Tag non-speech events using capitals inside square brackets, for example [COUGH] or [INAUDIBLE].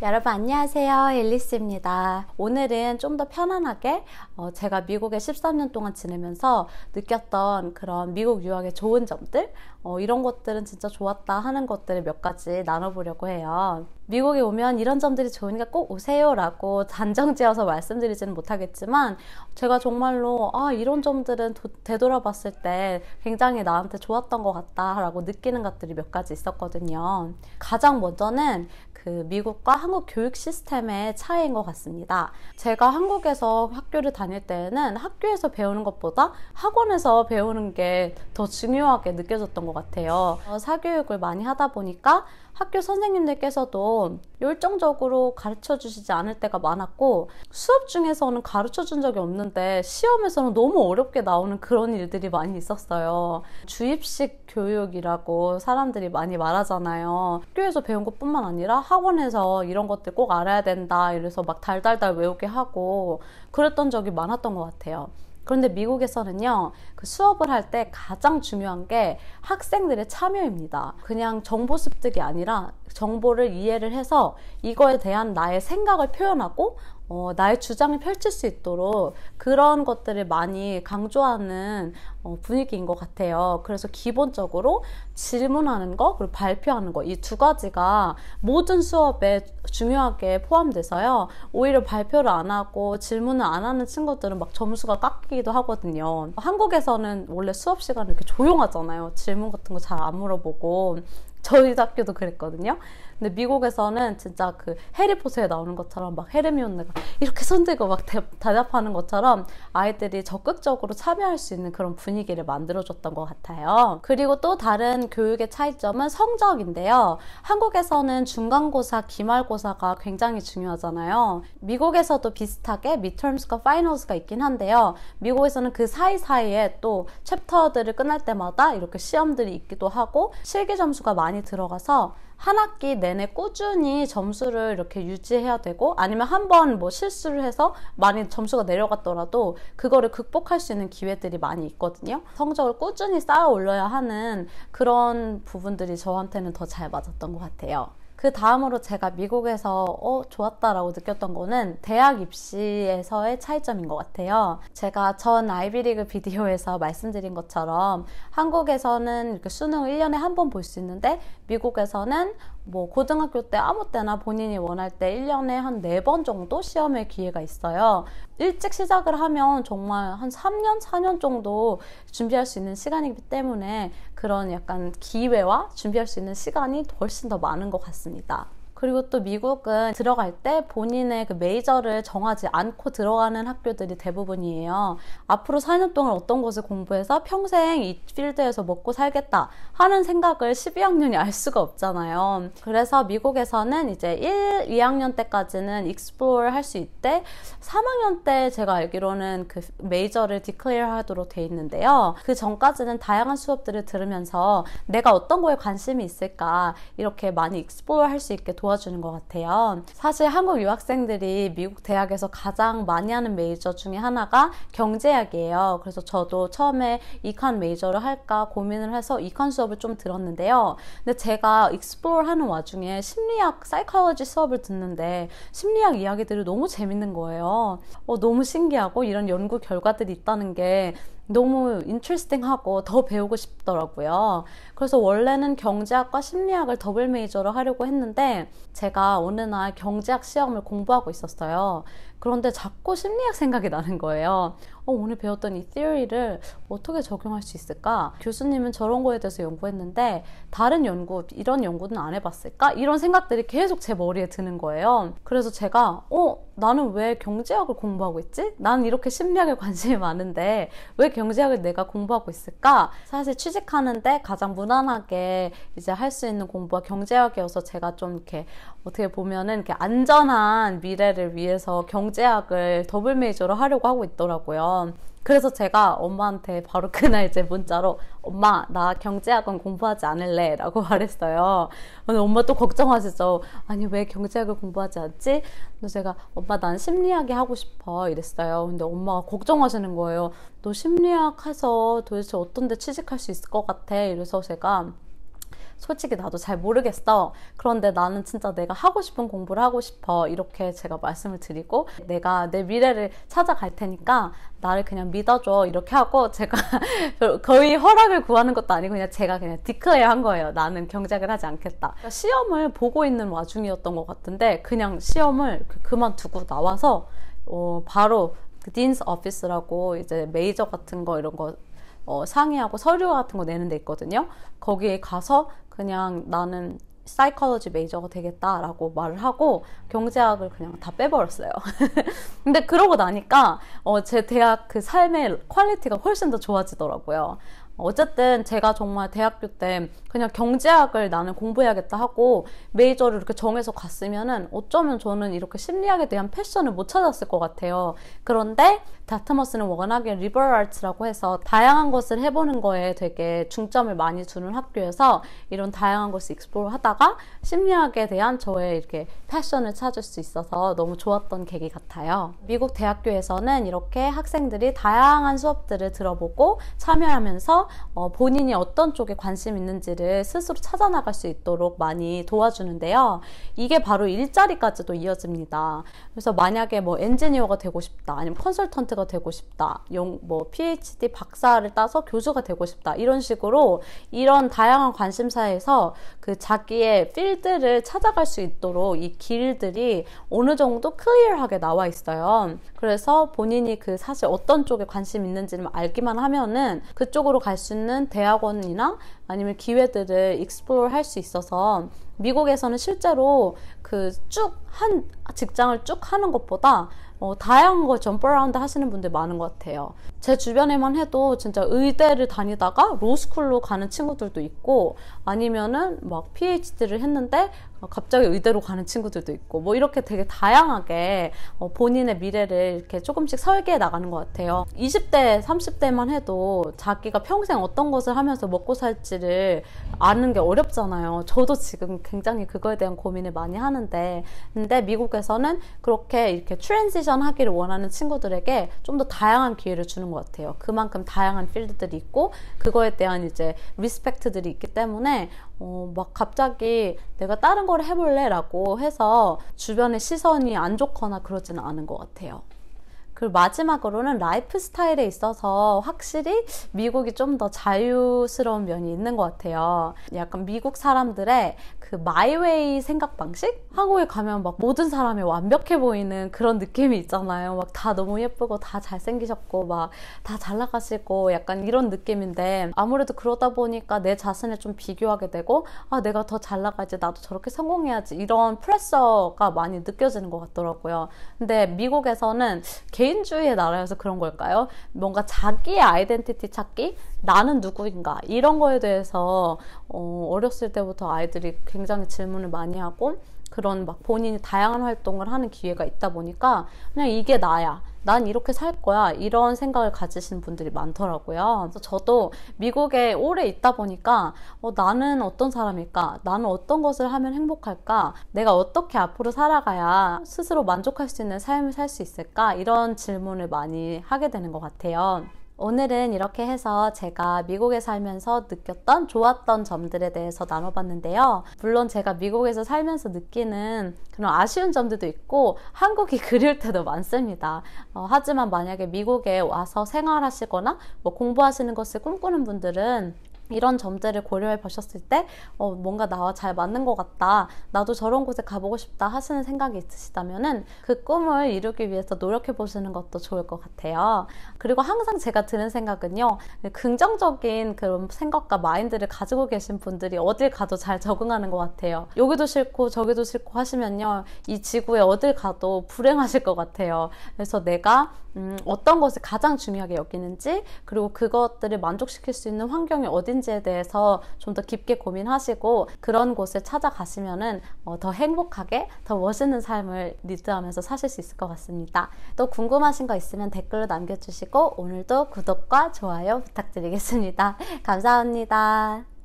여러분 안녕하세요. 앨리스입니다. 오늘은 좀 더 편안하게 어, 제가 미국에 13년 동안 지내면서 느꼈던 그런 미국 유학의 좋은 점들 어, 이런 것들은 진짜 좋았다 하는 것들을 몇 가지 나눠보려고 해요 미국에 오면 이런 점들이 좋으니까 꼭 오세요 라고 단정 지어서 말씀드리지는 못하겠지만 제가 정말로 아 이런 점들은 도, 되돌아봤을 때 굉장히 나한테 좋았던 것 같다 라고 느끼는 것들이 몇 가지 있었거든요 가장 먼저는 그 미국과 한국 교육 시스템의 차이인 것 같습니다. 제가 한국에서 학교를 다닐 때는 학교에서 배우는 것보다 학원에서 배우는 게 더 중요하게 느껴졌던 것 같아요. 어, 사교육을 많이 하다 보니까 학교 선생님들께서도 열정적으로 가르쳐 주시지 않을 때가 많았고 수업 중에서는 가르쳐 준 적이 없는데 시험에서는 너무 어렵게 나오는 그런 일들이 많이 있었어요. 주입식 교육이라고 사람들이 많이 말하잖아요. 학교에서 배운 것뿐만 아니라 학원에서 이런 것들 꼭 알아야 된다 이래서 막 달달달 외우게 하고 그랬던 적이 많았던 것 같아요. 그런데 미국에서는요, 그 수업을 할 때 가장 중요한 게 학생들의 참여입니다. 그냥 정보 습득이 아니라 정보를 이해를 해서 이거에 대한 나의 생각을 표현하고 어, 나의 주장을 펼칠 수 있도록 그런 것들을 많이 강조하는 어, 분위기인 것 같아요. 그래서 기본적으로 질문하는 거 그리고 발표하는 거 이 두 가지가 모든 수업에 중요하게 포함돼서요. 오히려 발표를 안 하고 질문을 안 하는 친구들은 막 점수가 깎이기도 하거든요. 한국에서는 원래 수업 시간에 이렇게 조용하잖아요. 질문 같은 거 잘 안 물어보고 저희 학교도 그랬거든요. 근데 미국에서는 진짜 그 해리포터에 나오는 것처럼 막 헤르미온느가 이렇게 손들고 막 대, 답하는 것처럼 아이들이 적극적으로 참여할 수 있는 그런 분위기를 만들어줬던 것 같아요. 그리고 또 다른 교육의 차이점은 성적인데요. 한국에서는 중간고사, 기말고사가 굉장히 중요하잖아요. 미국에서도 비슷하게 미터럼스과 파이널스가 있긴 한데요. 미국에서는 그 사이사이에 또 챕터들을 끝날 때마다 이렇게 시험들이 있기도 하고 실기 점수가 많이 들어가서 한 학기 내내 꾸준히 점수를 이렇게 유지해야 되고 아니면 한 번 뭐 실수를 해서 많이 점수가 내려갔더라도 그거를 극복할 수 있는 기회들이 많이 있거든요. 성적을 꾸준히 쌓아 올려야 하는 그런 부분들이 저한테는 더 잘 맞았던 것 같아요. 그 다음으로 제가 미국에서 어, 좋았다라고 느꼈던 거는 대학 입시에서의 차이점인 것 같아요. 제가 전 아이비리그 비디오에서 [LAUGHS] 말씀드린 것처럼 한국에서는 이렇게 수능을 1년에 한 번 볼 수 있는데 미국에서는 뭐 고등학교 때 아무 때나 본인이 원할 때 1년에 한 4번 정도 시험의 기회가 있어요. 일찍 시작을 하면 정말 한 3년, 4년 정도 준비할 수 있는 시간이기 때문에 그런 약간 기회와 준비할 수 있는 시간이 훨씬 더 많은 것 같습니다. 그리고 또 미국은 들어갈 때 본인의 그 메이저를 정하지 않고 들어가는 학교들이 대부분이에요. 앞으로 4년 동안 어떤 것을 공부해서 평생 이 필드에서 먹고 살겠다 하는 생각을 12학년이 알 수가 없잖아요. 그래서 미국에서는 이제 1, 2학년 때까지는 익스플로어를 할수 있대 3학년 때 제가 알기로는 그 메이저를 디클레어 하도록 돼 있는데요. 그 전까지는 다양한 수업들을 들으면서 내가 어떤 거에 관심이 있을까 이렇게 많이 익스플로어 할 수 있게 도와 도와주는 것 같아요. 사실 한국 유학생들이 미국 대학에서 가장 많이 하는 메이저 중에 하나가 경제학이에요. 그래서 저도 처음에 이칸 메이저를 할까 고민을 해서 이칸 수업을 좀 들었는데요. 근데 제가 익스플로어 하는 와중에 심리학, 사이컬러지 수업을 듣는데 심리학 이야기들이 너무 재밌는 거예요. 어, 너무 신기하고 이런 연구 결과들이 있다는 게 너무 인트레스팅하고 더 배우고 싶더라고요. 그래서 원래는 경제학과 심리학을 더블 메이저로 하려고 했는데 제가 어느 날 경제학 시험을 공부하고 있었어요. 그런데 자꾸 심리학 생각이 나는 거예요. 어, 오늘 배웠던 이 theory를 어떻게 적용할 수 있을까? 교수님은 저런 거에 대해서 연구했는데 다른 연구, 이런 연구는 안 해봤을까? 이런 생각들이 계속 제 머리에 드는 거예요. 그래서 제가 어, 나는 왜 경제학을 공부하고 있지? 나는 이렇게 심리학에 [LAUGHS] 관심이 많은데 왜 경제학을 내가 공부하고 있을까? 사실 취직하는데 가장 무난하게 이제 할 수 있는 공부가 경제학이어서 제가 좀 이렇게 어떻게 보면은 이렇게 안전한 미래를 위해서 경제학을 더블 메이저로 하려고 하고 있더라고요. 그래서 제가 엄마한테 바로 그날 이제 문자로 엄마 나 경제학은 공부하지 않을래 라고 말했어요. 근데 엄마 또 걱정하시죠. 아니 왜 경제학을 공부하지 않지? 근데 제가 엄마 난 심리학이 하고 싶어 이랬어요. 근데 엄마가 걱정하시는 거예요. 너 심리학 해서 도대체 어떤 데 취직할 수 있을 것 같아? 이래서 제가 솔직히 나도 잘 모르겠어. 그런데 나는 진짜 내가 하고 싶은 공부를 하고 싶어. 이렇게 제가 말씀을 드리고 내가 내 미래를 찾아갈 테니까 나를 그냥 믿어줘. 이렇게 하고 제가 [LAUGHS] 거의 허락을 구하는 것도 아니고 그냥 제가 그냥 디클레어 한 거예요. 나는 경작을 하지 않겠다. 그러니까 시험을 보고 있는 와중이었던 것 같은데 그냥 시험을 그 그만두고 나와서 어, 바로 그 딘스 오피스라고 이제 메이저 같은 거 이런 거 어, 상의하고 서류 같은 거 내는 데 있거든요. 거기에 가서 그냥 나는 사이컬러지 메이저가 되겠다라고 말을 하고 경제학을 그냥 다 빼버렸어요. [LAUGHS] 근데 그러고 나니까 어, 제 대학 그 삶의 퀄리티가 훨씬 더 좋아지더라고요. 어쨌든 제가 정말 대학교 때 그냥 경제학을 나는 공부해야겠다 하고 메이저를 이렇게 정해서 갔으면은 어쩌면 저는 이렇게 심리학에 대한 패션을 못 찾았을 것 같아요. 그런데 다트머스는 워낙에 리버럴 아츠라고 해서 다양한 것을 해보는 거에 되게 중점을 많이 두는 학교여서 이런 다양한 것을 익스플로어 하다가 심리학에 대한 저의 이렇게 패션을 찾을 수 있어서 너무 좋았던 계기 같아요. 미국 대학교에서는 이렇게 학생들이 다양한 수업들을 들어보고 참여하면서 어, 본인이 어떤 쪽에 관심 있는지를 스스로 찾아나갈 수 있도록 많이 도와주는데요. 이게 바로 일자리까지도 이어집니다. 그래서 만약에 뭐 엔지니어가 되고 싶다, 아니면 컨설턴트가 되고 싶다, 용, 뭐 PhD 박사를 따서 교수가 되고 싶다, 이런 식으로 이런 다양한 관심사에서 그 자기의 필드를 찾아갈 수 있도록 이 길들이 어느 정도 클리어하게 나와 있어요. 그래서 본인이 그 사실 어떤 쪽에 관심 있는지를 알기만 하면은 그쪽으로 갈수 있는 대학원이나 아니면 기회들을 익스플로어 할 수 있어서 미국에서는 실제로 그 쭉 한 직장을 쭉 하는 것보다 어, 다양한 거 점퍼라운드 하시는 분들 많은 것 같아요. 제 주변에만 해도 진짜 의대를 다니다가 로스쿨로 가는 친구들도 있고 아니면은 막 PhD를 했는데 갑자기 의대로 가는 친구들도 있고 뭐 이렇게 되게 다양하게 어, 본인의 미래를 이렇게 조금씩 설계해 나가는 것 같아요. 20대, 30대만 해도 자기가 평생 어떤 것을 하면서 먹고 살지를 아는 게 어렵잖아요. 저도 지금 굉장히 그거에 대한 고민을 많이 하는데 근데 미국에서는 그렇게 이렇게 트랜지션 하기를 원하는 친구들에게 좀 더 다양한 기회를 주는 것 같아요. 그만큼 다양한 필드들이 있고 그거에 대한 이제 리스펙트들이 있기 때문에 어, 막 갑자기 내가 다른 걸 해볼래? 라고 해서 주변의 시선이 안 좋거나 그러지는 않은 것 같아요. 그리고 마지막으로는 라이프 스타일에 있어서 확실히 미국이 좀 더 자유스러운 면이 있는 것 같아요. 약간 미국 사람들의 그 마이웨이 생각 방식? 한국에 가면 막 모든 사람이 완벽해 보이는 그런 느낌이 있잖아요. 막 다 너무 예쁘고 다 잘생기셨고 막 다 잘 나가시고 약간 이런 느낌인데 아무래도 그러다 보니까 내 자신을 좀 비교하게 되고 아 내가 더 잘 나가야지 나도 저렇게 성공해야지 이런 프레셔가 많이 느껴지는 것 같더라고요. 근데 미국에서는 개인 주의의 나라여서 그런 걸까요? 뭔가 자기의 아이덴티티 찾기 나는 누구인가 이런 거에 대해서 어, 어렸을 때부터 아이들이 굉장히 질문을 많이 하고 그런 막 본인이 다양한 활동을 하는 기회가 있다 보니까 그냥 이게 나야. 난 이렇게 살 거야. 이런 생각을 가지시는 분들이 많더라고요. 그래서 저도 미국에 오래 있다 보니까 어, 나는 어떤 사람일까? 나는 어떤 것을 하면 행복할까? 내가 어떻게 앞으로 살아가야 스스로 만족할 수 있는 삶을 살 수 있을까? 이런 질문을 많이 하게 되는 것 같아요. 오늘은 이렇게 해서 제가 미국에 살면서 느꼈던 좋았던 점들에 대해서 나눠봤는데요. 물론 제가 미국에서 살면서 느끼는 그런 아쉬운 점들도 있고 한국이 [LAUGHS] 그릴 때도 많습니다. 어, 하지만 만약에 미국에 와서 생활하시거나 뭐 공부하시는 것을 꿈꾸는 분들은 이런 점들을 고려해 보셨을 때 어, 뭔가 나와 잘 맞는 것 같다. 나도 저런 곳에 가보고 싶다 하시는 생각이 있으시다면은 그 꿈을 이루기 위해서 노력해 보시는 것도 좋을 것 같아요. 그리고 항상 제가 드는 생각은요. 긍정적인 그런 생각과 마인드를 가지고 계신 분들이 어딜 가도 잘 적응하는 것 같아요. 여기도 싫고 저기도 싫고 하시면요. 이 지구에 어딜 가도 불행하실 것 같아요. 그래서 내가 음, 어떤 것을 가장 중요하게 여기는지 그리고 그것들을 만족시킬 수 있는 환경이 어딘 지에 대해서 좀 더 깊게 고민하시고 그런 곳을 찾아가시면은 어, 더 행복하게 더 멋있는 삶을 리드하면서 사실 수 있을 것 같습니다. 또 궁금하신 거 있으면 댓글로 남겨주시고 오늘도 구독과 좋아요 부탁드리겠습니다. [LAUGHS] 감사합니다.